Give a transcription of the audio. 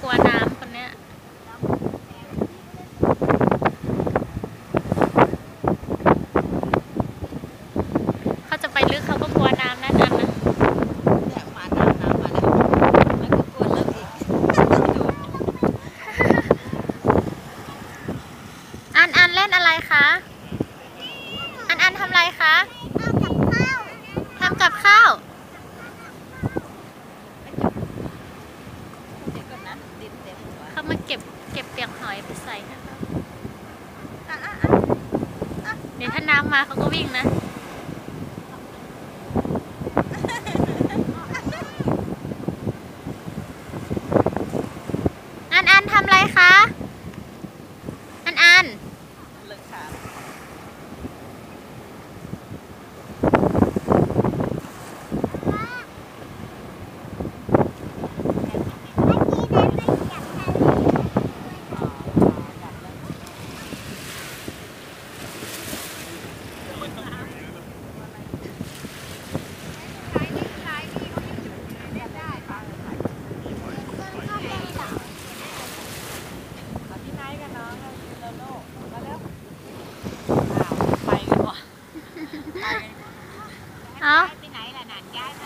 กลัวน้ำคนเนี้ยเขาจะไปลึกเขาก็กลัวน้ำนั่นอันนะเนี่ยมาน้ำน้ำมาแล้วมันก็กลัวเลิกอีกดูอันอันเล่นอะไรคะ อันอันทำอะไรคะทำกับข้าว เขามาเก็บเก็บเปียกหอยไปใส่นะคะอะเดี๋ยวถ้าน้ำมาเขาก็วิ่งนะอันอันทำไรคะ เอไปไหนล่ะนานย้ายไป